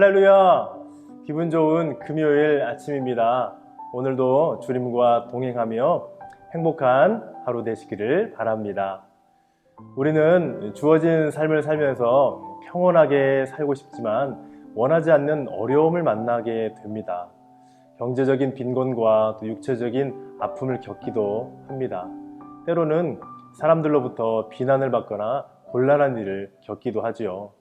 할렐루야! 기분 좋은 금요일 아침입니다. 오늘도 주님과 동행하며 행복한 하루 되시기를 바랍니다. 우리는 주어진 삶을 살면서 평온하게 살고 싶지만 원하지 않는 어려움을 만나게 됩니다. 경제적인 빈곤과 또 육체적인 아픔을 겪기도 합니다. 때로는 사람들로부터 비난을 받거나 곤란한 일을 겪기도 하지요.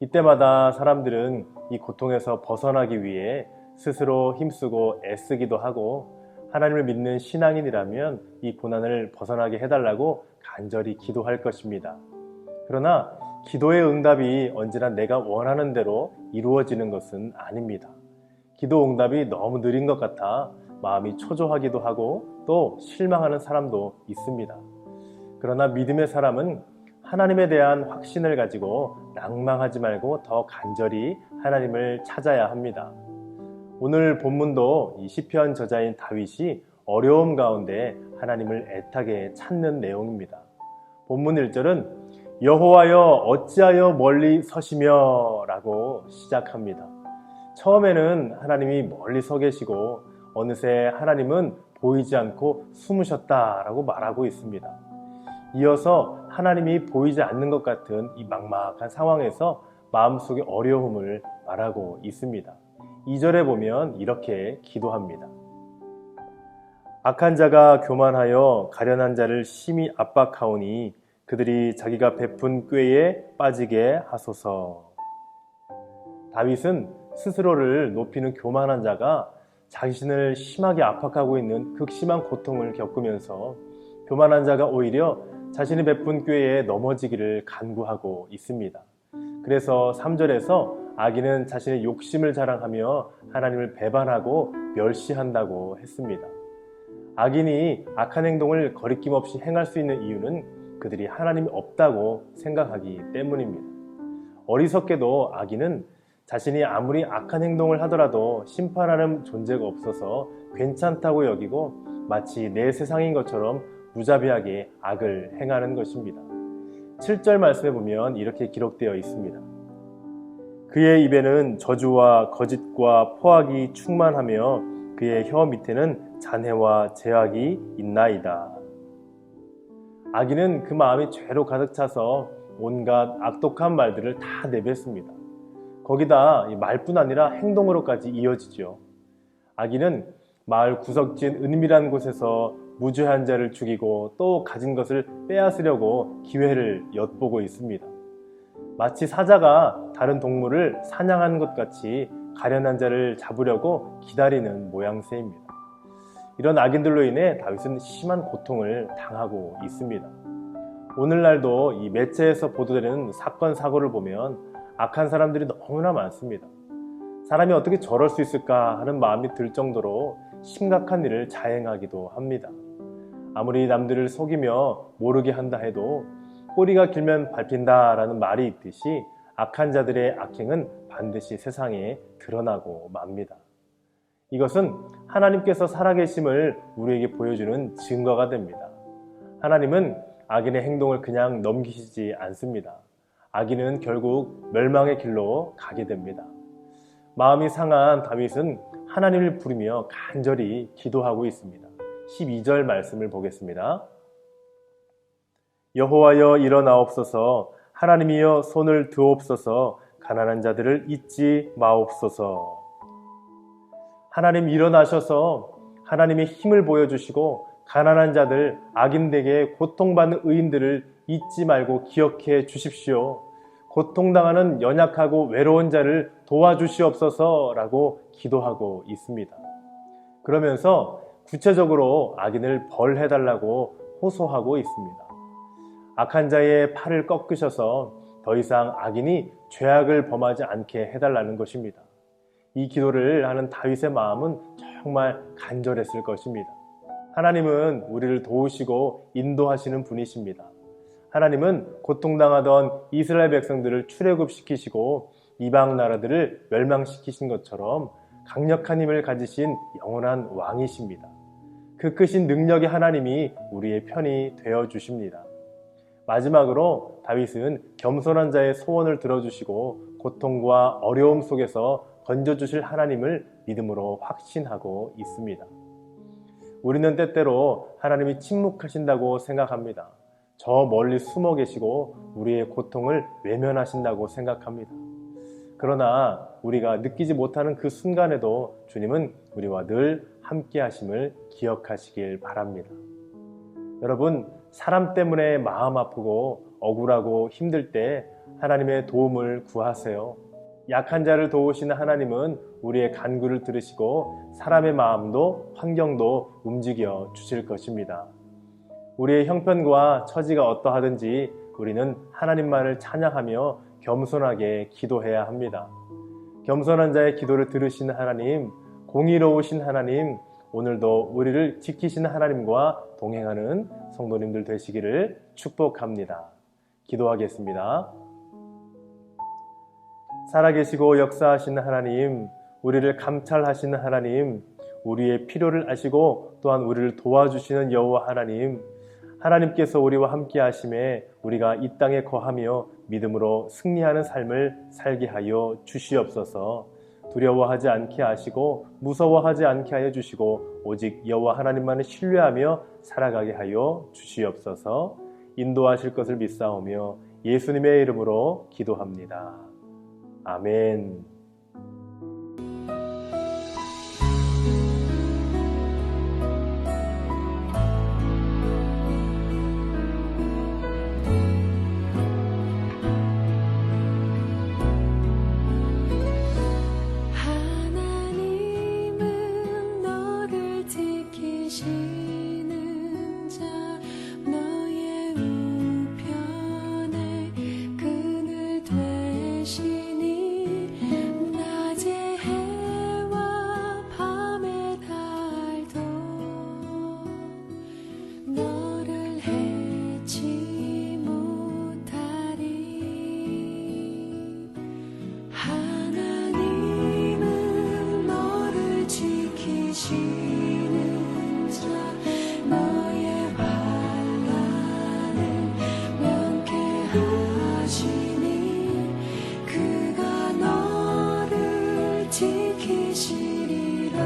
이때마다 사람들은 이 고통에서 벗어나기 위해 스스로 힘쓰고 애쓰기도 하고 하나님을 믿는 신앙인이라면 이 고난을 벗어나게 해달라고 간절히 기도할 것입니다. 그러나 기도의 응답이 언제나 내가 원하는 대로 이루어지는 것은 아닙니다. 기도 응답이 너무 느린 것 같아 마음이 초조하기도 하고 또 실망하는 사람도 있습니다. 그러나 믿음의 사람은 하나님에 대한 확신을 가지고 낭망하지 말고 더 간절히 하나님을 찾아야 합니다. 오늘 본문도 이 시편 저자인 다윗이 어려움 가운데 하나님을 애타게 찾는 내용입니다. 본문 1절은 여호와여 어찌하여 멀리 서시며라고 시작합니다. 처음에는 하나님이 멀리 서 계시고 어느새 하나님은 보이지 않고 숨으셨다라고 말하고 있습니다. 이어서 하나님이 보이지 않는 것 같은 이 막막한 상황에서 마음속의 어려움을 말하고 있습니다. 2절에 보면 이렇게 기도합니다. 악한 자가 교만하여 가련한 자를 심히 압박하오니 그들이 자기가 베푼 꾀에 빠지게 하소서. 다윗은 스스로를 높이는 교만한 자가 자신을 심하게 압박하고 있는 극심한 고통을 겪으면서 교만한 자가 오히려 자신이 베푼 꾀에 넘어지기를 간구하고 있습니다. 그래서 3절에서 아기는 자신의 욕심을 자랑하며 하나님을 배반하고 멸시한다고 했습니다. 악인이 악한 행동을 거리낌 없이 행할 수 있는 이유는 그들이 하나님이 없다고 생각하기 때문입니다. 어리석게도 악인은 자신이 아무리 악한 행동을 하더라도 심판하는 존재가 없어서 괜찮다고 여기고 마치 내 세상인 것처럼 무자비하게 악을 행하는 것입니다. 7절 말씀에 보면 이렇게 기록되어 있습니다. 그의 입에는 저주와 거짓과 포악이 충만하며 그의 혀 밑에는 잔해와 제약이 있나이다. 악인은 그 마음이 죄로 가득 차서 온갖 악독한 말들을 다 내뱉습니다. 거기다 말뿐 아니라 행동으로까지 이어지죠. 악인은 마을 구석진 은밀한 곳에서 무죄한 자를 죽이고 또 가진 것을 빼앗으려고 기회를 엿보고 있습니다. 마치 사자가 다른 동물을 사냥하는 것 같이 가련한 자를 잡으려고 기다리는 모양새입니다. 이런 악인들로 인해 다윗은 심한 고통을 당하고 있습니다. 오늘날도 이 매체에서 보도되는 사건 사고를 보면 악한 사람들이 너무나 많습니다. 사람이 어떻게 저럴 수 있을까 하는 마음이 들 정도로 심각한 일을 자행하기도 합니다. 아무리 남들을 속이며 모르게 한다 해도 꼬리가 길면 밟힌다라는 말이 있듯이 악한 자들의 악행은 반드시 세상에 드러나고 맙니다. 이것은 하나님께서 살아계심을 우리에게 보여주는 증거가 됩니다. 하나님은 악인의 행동을 그냥 넘기시지 않습니다. 악인은 결국 멸망의 길로 가게 됩니다. 마음이 상한 다윗은 하나님을 부르며 간절히 기도하고 있습니다. 12절 말씀을 보겠습니다. 여호와여 일어나옵소서 하나님이여 손을 드옵소서 가난한 자들을 잊지 마옵소서 하나님 일어나셔서 하나님의 힘을 보여주시고 가난한 자들 악인되게 고통받는 의인들을 잊지 말고 기억해 주십시오. 고통당하는 연약하고 외로운 자를 도와주시옵소서라고 기도하고 있습니다. 그러면서 구체적으로 악인을 벌해달라고 호소하고 있습니다. 악한 자의 팔을 꺾으셔서 더 이상 악인이 죄악을 범하지 않게 해달라는 것입니다. 이 기도를 하는 다윗의 마음은 정말 간절했을 것입니다. 하나님은 우리를 도우시고 인도하시는 분이십니다. 하나님은 고통당하던 이스라엘 백성들을 출애굽시키시고 이방 나라들을 멸망시키신 것처럼 강력한 힘을 가지신 영원한 왕이십니다. 그 크신 능력의 하나님이 우리의 편이 되어 주십니다. 마지막으로 다윗은 겸손한 자의 소원을 들어주시고 고통과 어려움 속에서 건져주실 하나님을 믿음으로 확신하고 있습니다. 우리는 때때로 하나님이 침묵하신다고 생각합니다. 저 멀리 숨어 계시고 우리의 고통을 외면하신다고 생각합니다. 그러나 우리가 느끼지 못하는 그 순간에도 주님은 우리와 늘 함께 하심을 기억하시길 바랍니다. 여러분, 사람 때문에 마음 아프고 억울하고 힘들 때 하나님의 도움을 구하세요. 약한 자를 도우시는 하나님은 우리의 간구를 들으시고 사람의 마음도 환경도 움직여 주실 것입니다. 우리의 형편과 처지가 어떠하든지 우리는 하나님만을 찬양하며 겸손하게 기도해야 합니다. 겸손한 자의 기도를 들으시는 하나님, 공의로우신 하나님, 오늘도 우리를 지키시는 하나님과 동행하는 성도님들 되시기를 축복합니다. 기도하겠습니다. 살아계시고 역사하시는 하나님, 우리를 감찰하시는 하나님, 우리의 필요를 아시고 또한 우리를 도와주시는 여호와 하나님, 하나님께서 우리와 함께 하심에 우리가 이 땅에 거하며 믿음으로 승리하는 삶을 살게 하여 주시옵소서. 두려워하지 않게 하시고 무서워하지 않게 하여 주시고 오직 여호와 하나님만을 신뢰하며 살아가게 하여 주시옵소서. 인도하실 것을 믿사오며 예수님의 이름으로 기도합니다. 아멘. 지키시리라.